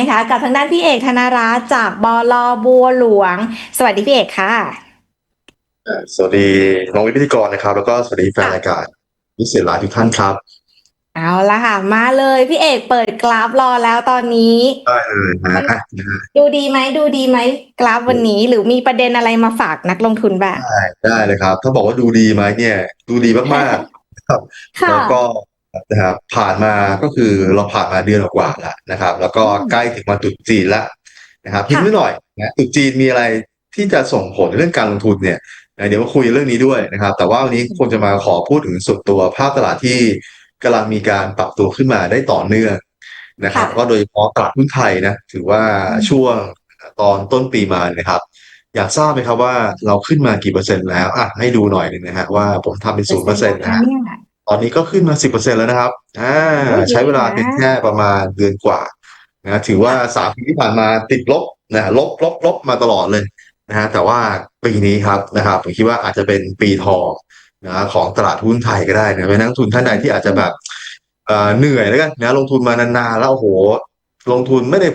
นะคะ กับทางด้านพี่เอกธนารัตน์จากบลบัวหลวง สวัสดีพี่เอกค่ะอ่าสวัสดีน้องวิทย์พิธีกรนะครับ แล้วก็สวัสดีแฟนรายการพิเศษหลายทุกท่านครับ เอาละค่ะ มาเลยพี่เอกเปิดกราฟรอแล้วตอนนี้ได้เลยนะอะนะฮะดูดีไหมดูดีไหมกราฟวันนี้หรือมีประเด็นอะไรมาฝากนักลงทุนบ้างได้ได้เลยครับ ถ้าบอกว่าดูดีไหมเนี่ย ดูดีมากๆนะครับค่ะแล้วก็ นะครับผ่านมาก็คือเราผ่านมาเดือนกว่าๆแล้วนะครับ แล้วก็อืมใกล้ถึงวันตรุษจีนแล้วนะครับทิ้งค่ะไว้หน่อยนะตรุษจีนมีอะไรที่จะส่งผลเรื่องการลงทุนเนี่ยนะเดี๋ยวมาคุยเรื่องนี้ด้วยนะครับ แต่ว่าวันนี้คงจะมาขอพูดถึงส่วนตัวภาพตลาดที่กำลังมีการปรับตัวขึ้นมาได้ต่อเนื่องนะครับค่ะก็โดยเฉพาะตลาดหุ้นไทยนะถือว่าอืมช่วงตอนต้นปีมานะครับ อยากทราบไหมครับว่าเราขึ้นมากี่เปอร์เซ็นต์แล้วอะให้ดูหน่อยหนึ่งนะฮะว่าผมทำเป็นศูนย์เปอร์เซ็นต์นะฮะเนี่ยต อนนี้ก็ขึ้นมาสิบเปอร์เซ็นแล้วนะครับ อ่าโอ้ยใช้เวลาเยอะนะเพียงแค่ประมาณเดือนกว่านะถือว่าสามปีที่ผ่านมาติดลบนะลบลบลบมาตลอดเลยนะฮะแต่ว่าปีนี้ครับนะครับผมคิดว่าอาจจะเป็นปีทองนะของตลาดหุ้นไทยก็ได้นะเป็นนักลงทุนท่านใดที่อาจจะแบบเอ่อเหนื่อยแล้วกันนะลงทุนมานานๆแล้วโอ้โหลงทุนไม่ได้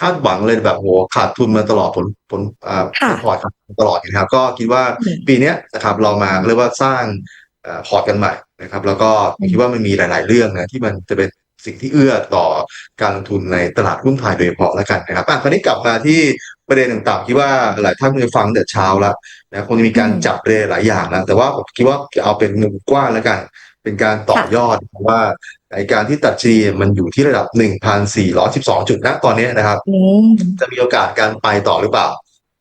คาดหวังเลยแบบโอ้โหขาดทุนมาตลอดผลผลอ่าค่ะผลพอร์ตขาดทุนตลอดนะครับ ก็คิดว่าอืมปีเนี้ยนะครับเรามาเรียกว่าสร้างเอ่อพอร์ตกันใหม่ นะครับ แล้วก็ผมคิดว่ามันมีหลาย ๆ เรื่องนะที่มันจะเป็นสิ่งที่เอื้อต่อการลงทุนในตลาดหุ้นไทยโดยเฉพาะแล้วกันนะครับอะคราวนี้กลับมาที่ประเด็นต่างๆคิดว่าหลายท่านคงจะฟังแต่เช้าแล้วนะคงจะมีการอืมจับประเด็นหลายอย่างนะแต่ว่าผมคิดว่าจะเอาเป็นมุมกว้างแล้วกัน เป็นการต่อยอดเพราะว่าในการที่ตัดชีมันอยู่ที่ระดับ 1,412 จุดนะตอนนี้นะครับอืมจะมีโอกาสการไปต่อหรือเปล่า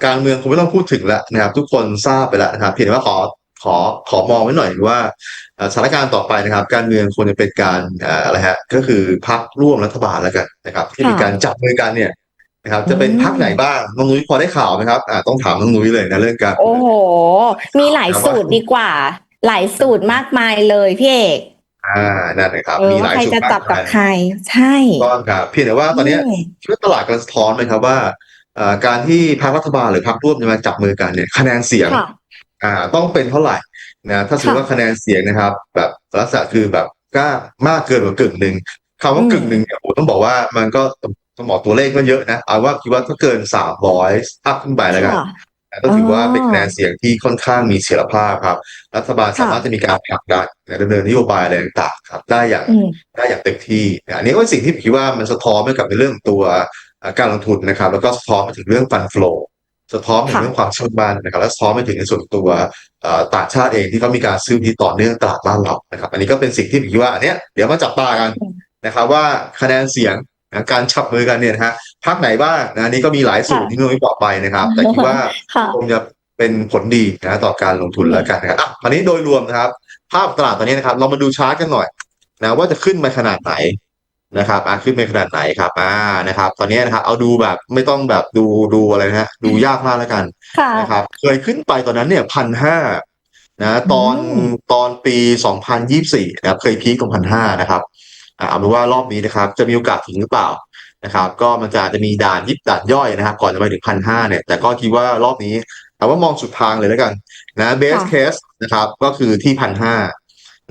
การเมืองคงไม่ต้องพูดถึงแล้วนะครับ ทุกคนทราบไปแล้วนะครับเพียงแต่ว่าขอขอขอมองไว้หน่อยว่าเอ่อ สถานการณ์ต่อไปนะครับ การเมืองควรจะเป็นการเอ่ออะไรฮะก็คือพักร่วมรัฐบาลแล้วกันนะครับ ที่มีค่ะการจับมือกันเนี่ยนะครับจะเป็นอืมพักไหนบ้างน้องนุ้ยพอได้ข่าวไหมครับอ่าต้องถามน้องนุ้ยเลยนะเรื่องการโอ้โห มีหลายสูตรดีกว่า หลายสูตรมากมายเลยพี่เอกอ่านั่นนะครับเออมีหว่าลายใครสูตจะรมาจับกกับมายใครใช่ต้องครับเพียงแต่ว่าตอนเนี้ยอืมคิดว่าตลาดกำลังสะท้อนไหมครับว่าเอ่อการที่พรรครัฐบาลหรือพรรคร่วมจะมาจับมือกันเนี่ยคะแนนเสียงค่ะอ่าต้องเป็นเท่าไหร่ นะถ้าสมมติค่ะว่าคะแนนเสียงนะครับ แบบลักษณะคือแบบกล้ามากเกินกว่ากึ่งหนึ่งคำว่าอืมกึ่งหนึ่งเนี่ยผมต้องบอกว่ามันก็ต้องบอกตัวเลขก็เยอะนะเอาว่าคิดว่าถ้าเกินสามร้อยอัพขึ้นไปแล้วกันค่ะนะก็ถือว่าเป็นอ๋อคะแนนเสียงที่ค่อนข้างมีเสถียรภาพครับ รัฐบาลค่ะสามารถจะมีการผลักดันและดำเนินนโยบายอะไรต่างๆครับ ได้อย่างอืมได้อย่างเต็มที่นะอันนี้ก็เป็นสิ่งที่ผมคิดว่ามันสะท้อนไปกับในเรื่องของตัวเอ่อการลงทุนนะครับ แล้วก็สะท้อนไปถึงเรื่องฟันฟลู สะท้อนไปถึงค่ะเรื่องความเชื่อมั่นนะครับและสะท้อนไปถึงในส่วนตัวเอ่อต่างชาติเองที่เขามีการซื้อที่ต่อเนื่องตลาดบ้านเรานะครับ อันนี้ก็เป็นสิ่งที่ผมคิดว่าอันเนี้ยเดี๋ยวมาจับตากันนะครับ ว่าคะแนนเสียงนะการจับมือกันเนี่ยนะฮะพรรคไหนบ้างนะอันนี้ก็มีหลายสูตรค่ะที่นุ้ยบอกไปนะครับ แต่คิดว่าค่ะคงจะเป็นผลดีนะต่อการลงทุนแล้วกันนะครับอะคราวนี้โดยรวมนะครับ ภาพตลาดตอนนี้นะครับ เรามาดูชาร์ตกันหน่อยนะว่าจะขึ้นไปขนาดไหน นะครับอะขึ้นไปขนาดไหนครับอ่านะครับ ตอนนี้นะครับ เอาดูแบบไม่ต้องแบบดูดูอะไรนะฮะดูยากมากแล้วกันค่ะนะครับ เคยขึ้นไปตอนนั้นเนี่ยพันห้านะตอนอืมตอนปีสองพันยี่สี่นะครับเคยพีคตรงพันห้านะครับอ่าเอาเป็นว่ารอบนี้นะครับ จะมีโอกาสถึงหรือเปล่านะครับ ก็มันจะอาจจะมีด่านยิบด่านย่อยนะครับ ก่อนจะไปถึงพันห้าเนี่ย แต่ก็คิดว่ารอบนี้แต่ว่ามองสุดทางเลยแล้วกันนะเบสค่ะเคสนะครับ ก็คือที่พันห้า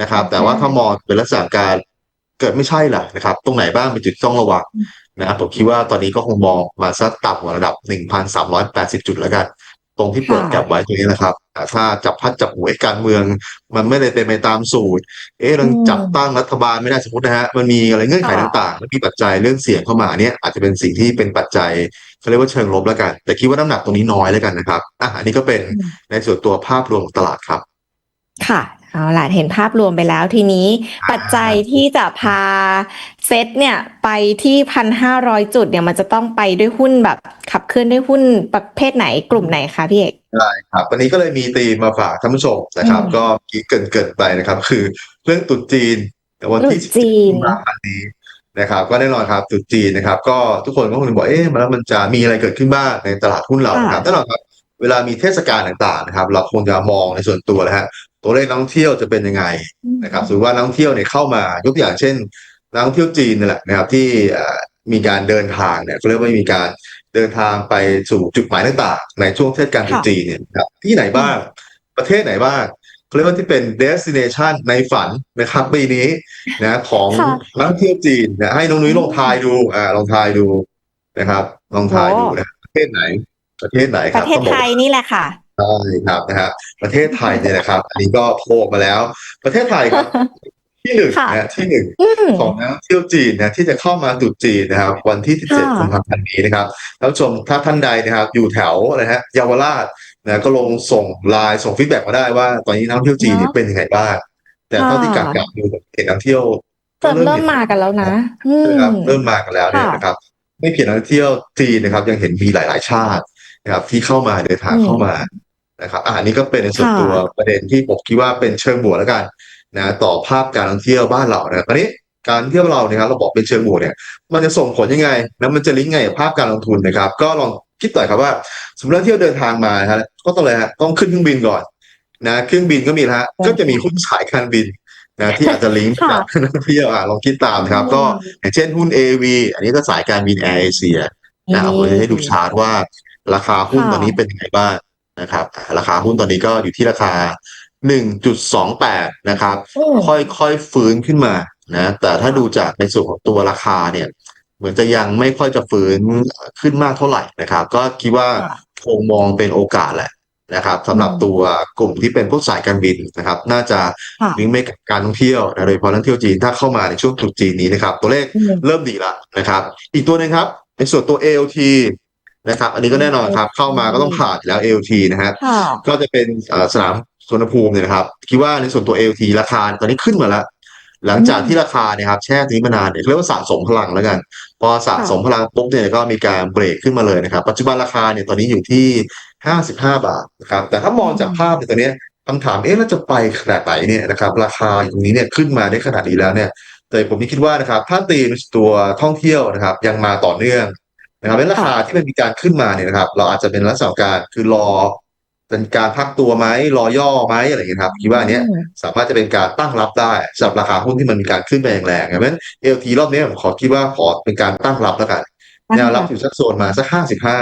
นะครับ แต่ว่าถ้ามองเป็นลักษณะการ เกิดไม่ใช่ล่ะนะครับ ตรงไหนบ้างเป็นจุดต้องระวังนะครับผมคิดว่าตอนนี้ก็คงมองมาสักต่ำกว่าระดับหนึ่งพันสามร้อยแปดสิบจุดแล้วกัน ตรงที่เปิดค่ะแกับไว้ตรงนี้นะครับอ่าถ้าจับพัดจับหวยการเมือง มันไม่ได้เป็นไปตามสูตร เอ๊ะเราอืมจับตั้งรัฐบาลไม่ได้สมมตินะฮะ มันมีอะไรเงื่อนไขค่ะต่างๆ แล้วมีปัจจัยเรื่องเสียงเข้ามาเนี่ยอาจจะเป็นสิ่งที่เป็นปัจจัยเขาเรียกว่าเชิงลบแล้วกัน แต่คิดว่าน้ำหนักตรงนี้น้อยแล้วกันนะครับอะอันนี้ก็เป็นอืมในส่วนตัวภาพรวมของตลาดครับ ค่ะ เอาล่ะเห็นภาพรวมไปแล้วทีนี้ปัจจัยที่จะพาเซตเนี่ยไปที่พันห้าร้อยจุดเนี่ยมันจะต้องไปด้วยหุ้นแบบ ขับเคลื่อนด้วยหุ้นประเภทไหนกลุ่มไหนคะพี่เอกครับวันนี้ก็เลยมีธีมมาฝากท่านผู้ชมนะครับอืมก็เมื่อกี้เกรินเกินไปนะครับ คือเรื่องตรุษจีนวันที่ตรุษจีนกุมภาพันธ์นี้นะครับ ก็แน่นอนครับตรุษจีนนะครับ ก็ทุกคนก็คงจะบอกเอ๊ะมันแล้วมันจะมีอะไรเกิดขึ้นบ้างในตลาดหุ้นเรานะครับแน่นอนครับเวลามีเทศกาลต่างๆนะครับ เราคงจะมองในส่วนตัวแล้วฮะ ตัวเลขนักท่องเที่ยวจะเป็นยังไงนะครับสมมติว่านักท่องเที่ยวเนี่ยเข้ามายกตัวอย่างเช่นนักท่องเที่ยวจีนนี่แหละนะครับ ที่เอ่อมีการเดินทางเนี่ยเขาเรียกว่ามีการเดินทางไปสู่จุดหมายต่างๆในช่วงเทศกาลตรุษจีนเนี่ยนะครับที่ไหนบ้างประเทศไหนบ้างเขาเรียกว่าที่เป็น destination ในฝันนะครับปีนี้นะของค่ะนักท่องเที่ยวจีนนะให้น้องนุ้ยลองทายดูอ่าลองทายดูนะครับ ลองทายดูนะประเทศไหน ประเทศไหนคปรับระเทศต้องบไทอกยนี่แหละค่ะ ใช่ครับนะฮะประเทศไทยเนี่ยนะครับ อันนี้ก็โผล่มาแล้ว ประเทศไทยครับ ที่หนึ่งค่ะนะที่หนึ่งอืมของนักท่องเที่ยวจีนนะที่จะเข้ามาตรุษจีนนะครับ วันที่ ค่ะ 17กุมภาพันธ์นี้นะครับท่านผู้ชมถ้าท่านใดนะครับ อยู่แถวอะไรฮะเยาวราชนะก็ลงส่งไลน์ส่งฟีดแบ็กมาได้ว่า ตอนนี้นักท่องเที่ยวจีนเนี่ยเป็นยังไงบ้างแต่เท่าที่การกลับดูเห็นนักท่องเที่ยวเริ่มเริ่มมากันแล้วนะ อืมนะครับเริ่มมากันแล้วเนี่ยค่ะ นะครับ ไม่เพียงนักท่องเที่ยวจีนนะครับ ยังเห็นมีหลาย ๆ ชาตินะครับ ที่เข้ามาเดินทางอืม เข้ามา นะครับอะอันนี้ก็เป็นในส่วนค่ะตัวประเด็นที่ผมคิดว่าเป็นเชิงบวกแล้วกันนะต่อภาพการท่องเที่ยวบ้านเรานะครับตอนนี้การเที่ยวเราเนี่ยครับเราบอกเป็นเชิงบวกเนี่ย มันจะส่งผลยังไง แล้วมันจะลิงก์ไงกับภาพการลงทุนนะครับ ก็ลองคิดต่อยครับว่า สมมติว่าเที่ยวเดินทางมาฮะก็ต้องเลยฮะต้องขึ้นเครื่องบินก่อนนะเครื่องบินก็มีนะฮะก็จะมีหุ้นสายการบินนะที่อาจจะลิงก์กับนักท่องเที่ยวอะลองคิดตามนะครับ ก็อย่างเช่นหุ้น AV อันนี้ก็สายการบินแอร์เอเชียนะเอาไว้ให้ดูชาร์ตว่าราคาหุ้นค่ะตอนนี้เป็นยังไงบ้าง นะครับอ่าราคาหุ้นตอนนี้ก็อยู่ที่ราคา 1.28 นะครับอืมค่อยๆฟื้นขึ้นมานะแต่ถ้าดูจากในส่วนของตัวราคาเนี่ย เหมือนจะยังไม่ค่อยจะฟื้นขึ้นมากเท่าไหร่นะครับ ก็คิดว่าค่ะคงมองเป็นโอกาสแหละนะครับสำหรับอืมตัวกลุ่มที่เป็นพวกสายการบินนะครับ น่าจะค่ะลิงก์ไปกับการท่องเที่ยวนะโดยเฉพาะนักท่องเที่ยวจีนถ้าเข้ามาในช่วงตรุษจีนนี้นะครับ ตัวเลขอืมเริ่มดีแล้วนะครับ อีกตัวหนึ่งครับ ในส่วนตัว ALT นะครับอันนี้ก็แน่นอนครับ เข้ามาก็ต้องผ่านอยู่แล้ว ALT นะฮะค่ะก็จะเป็นเอ่อสนามสวนภูมิเนี่ยนะครับ คิดว่าในส่วนตัว ALT ราคาตอนนี้ขึ้นมาแล้ว หลังจากที่ราคาเนี่ยครับแช่ตรงนี้มานานเนี่ยเรียกว่าสะสมพลังแล้วกัน พอสะสมพลังปุ๊บเนี่ยก็มีการเบรกขึ้นมาเลยนะครับ ปัจจุบันราคาเนี่ยตอนนี้อยู่ที่ 55 บาทนะครับแต่ถ้ามองจากภาพเนี่ยตอนเนี้ยคำถามเอ๊ะแล้วจะไปขนาดไหนเนี่ยนะครับราคาอยู่ตรงนี้เนี่ยขึ้นมาได้ขนาดนี้แล้วเนี่ย แต่ผมคิดว่านะครับถ้าตีในตัวท่องเที่ยวนะครับยังมาต่อเนื่อง นะครับเป็นราคาที่มันมีการขึ้นมาเนี่ยนะครับ เราอาจจะเป็นลักษณะของการคือรอ เป็นการพักตัวไหมรอย่อไหมอะไรอย่างเงี้ยครับคิดว่าอันเนี้ยอืมสามารถจะเป็นการตั้งรับได้สำหรับราคาหุ้นที่มันมีการขึ้นไปแรงๆเพราะฉะนั้น LT รอบนี้ผมขอคิดว่าขอเป็นการตั้งรับแล้วกันแนวรับอยู่สักโซนมาสักห้าสิบห้า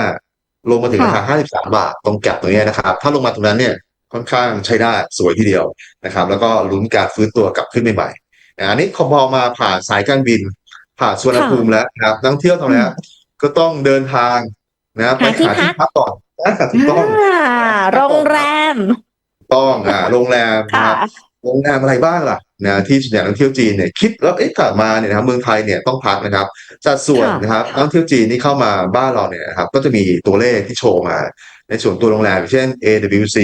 ลงมาถึงราคาห้าสิบสามบาทตรงแก็บตรงเนี้ยนะครับ ถ้าลงมาตรงนั้นเนี่ยค่อนข้างใช้ได้สวยทีเดียวนะครับ แล้วก็ลุ้นการฟื้นตัวกลับขึ้นใหม่ๆนะอันนี้พอมาผ่านสายการบิน ผ่านสวนภูมิแล้วนะครับนักท่องเที่ยวทำแล้ว ก็ต้องเดินทางนะครับไปหาที่หาที่พักพักก่อนนะถูกต้องอ่าโรงแรมต้องอ่าโรงแรมนะค่ะ ครับ โรงแรมอะไรบ้างล่ะนะที่ส่วนใหญ่นักท่องเที่ยวจีนเนี่ยคิดแล้วเอ๊ะกลับมาเนี่ยนะครับเมืองไทยเนี่ยต้องพักนะครับสัดส่วนค่ะ นะครับนักท่องเที่ยวจีนที่เข้ามาบ้านเราเนี่ยนะครับก็จะมีตัวเลขที่โชว์มา ในส่วนตัวโรงแรมอย่างเช่น AWC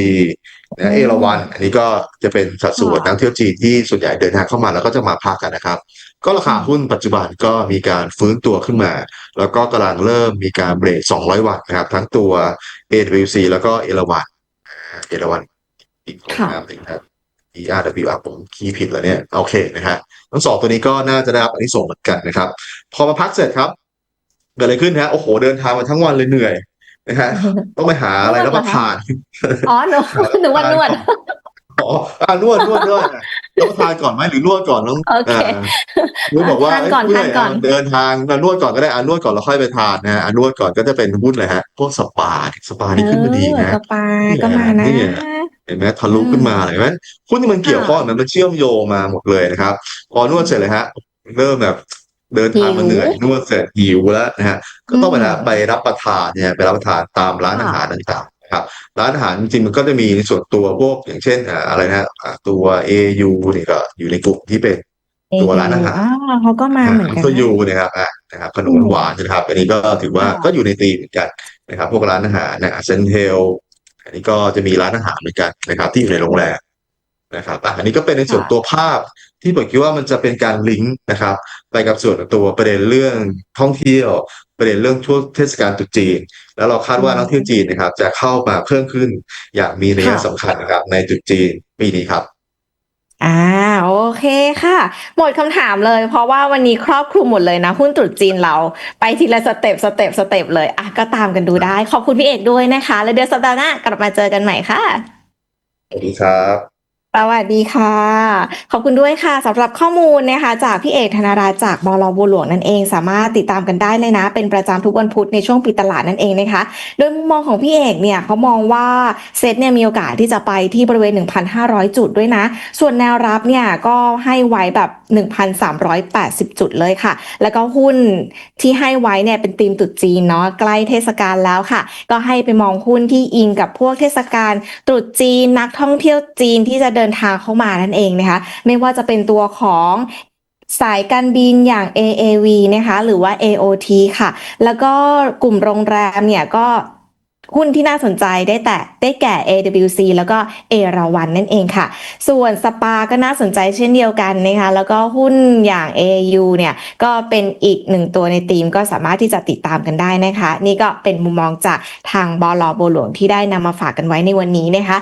นะเอราวันอันนี้ก็จะเป็นสัดส่วนค่ะนักท่องเที่ยวจีนที่ส่วนใหญ่เดินทางเข้ามาแล้วก็จะมาพักกันนะครับ ก็ราคาหุ้นปัจจุบันก็มีการฟื้นตัวขึ้นมา แล้วก็กำลังเริ่มมีการเบรก 200 วัตต์นะครับ ทั้งตัว AWC แล้วก็เอราวันเอราวันอีกโรงแรมหนึ่งนะครับ ERW ผมคีย์ผิดแล้วเนี่ย โอเคนะฮะทั้งสองตัวนี้ก็น่าจะได้รับอันนี้ส่งเหมือนกันนะครับ พอมาพักเสร็จครับเกิดอะไรขึ้นฮะโอ้โหเดินทางมาทั้งวันเลยเหนื่อยนะฮะต้องไปหาอะไรรับประทานอ๋อหนูหนูวันนวด อ๋ออ่านวดนวดด้วยอะรับประทานก่อนไหมหรือนวดก่อนน้องโอเคานุ้ยบอกว่าทานก่อนเยทานก่อนเดินทางอะนวดก่อนก็ได้อ่านวดก่อนแล้วค่อยไปทานนะฮะอ่านวดก่อนก็จะเป็นหุ้นเลยฮะพวกสปาสปานี่ขึ้นมาดีนะเออสปาก็มานะนี่ไงเห็นไหมทะลุขึ้นมาเลยเห็นไหมหุ้นที่มันเกี่ยวข้องมันมันเชื่อมโยงมาหมดเลยนะครับพอนวดเสร็จเลยฮะเริ่มแบบเดินทางมาเหนื่อยนวดเสร็จหิวแล้วนะฮะก็ต้องไปนะไปรับประทานเนี่ยไปรับประทานตามร้านอาหารต่างๆนะ ครับร้านอาหารจริงๆมันก็จะมีในส่วนตัวพวกอย่างเช่นอ่าอะไรนะอ่าตัว AU นี่ก็อยู่ในกลุ่มที่เป็นตัวร้านอาหารอ๋อเขาก็มาเหมือนกันตัวนะยูนะครับอะนะครับขนมหวานนะครับ อันนี้ก็ถือว่าค่ะก็อยู่ในธีมเหมือนกันนะครับ พวกร้านอาหารนะเซนเทลอันนี้ก็จะมีร้านอาหารเหมือนกันนะครับ ที่อยู่ในโรงแรมนะครับอะอันนี้ก็เป็นในส่วนตัวภาพที่ผมคิดว่ามันจะเป็นการลิงก์นะครับ ไปกับส่วนตัวประเด็นเรื่องท่องเที่ยว ประเด็นเรื่องช่วงเทศกาลตรุษจีน แล้วเราคาดว่านักท่องเที่ยวจีนนะครับ จะเข้ามาเพิ่มขึ้นอย่างมีนัยสำคัญนะครับในตรุษจีนปีนี้ครับอ่าโอเคค่ะ หมดคำถามเลย เพราะว่าวันนี้ครอบคลุมหมดเลยนะ หุ้นตรุษจีนเราไปทีละสเต็ปสเต็ปสเต็ปเลยอะก็ตามกันดูได้ ขอบคุณพี่เอกด้วยนะคะ แล้วเดี๋ยวสัปดาห์หน้ากลับมาเจอกันใหม่ค่ะสวัสดีครับ สวัสดีค่ะ ขอบคุณด้วยค่ะสำหรับข้อมูลนะคะ จากพี่เอกธนาราจากบลบัวหลวงนั่นเอง สามารถติดตามกันได้เลยนะ เป็นประจำทุกวันพุธในช่วงปิดตลาดนั่นเองนะคะ โดยมุมมองของพี่เอกเนี่ยเขามองว่าเซตเนี่ยมีโอกาสที่จะไปที่บริเวณ 1,500 จุดด้วยนะ ส่วนแนวรับเนี่ยก็ให้ไว้แบบ 1,380 จุดเลยค่ะ แล้วก็หุ้นที่ให้ไว้เนี่ยเป็นธีมตรุษจีนเนาะใกล้เทศกาลแล้วค่ะ ก็ให้ไปมองหุ้นที่อิงกับพวกเทศกาลตรุษจีนนักท่องเที่ยวจีนที่จะเดินทางเข้ามานั่นเองนะคะ ไม่ว่าจะเป็นตัวของสายการบินอย่าง AAV นะคะหรือว่า AOT ค่ะ แล้วก็กลุ่มโรงแรมเนี่ยก็หุ้นที่น่าสนใจได้แต่ได้แก่ AWC แล้วก็เอราวันนั่นเองค่ะ ส่วนสปาก็น่าสนใจเช่นเดียวกันนะคะ แล้วก็หุ้นอย่าง AU เนี่ยก็เป็นอีกหนึ่งตัวในทีมก็สามารถที่จะติดตามกันได้นะคะ นี่ก็เป็นมุมมองจากทางบลบหลวงที่ได้นำมาฝากกันไว้ในวันนี้นะคะ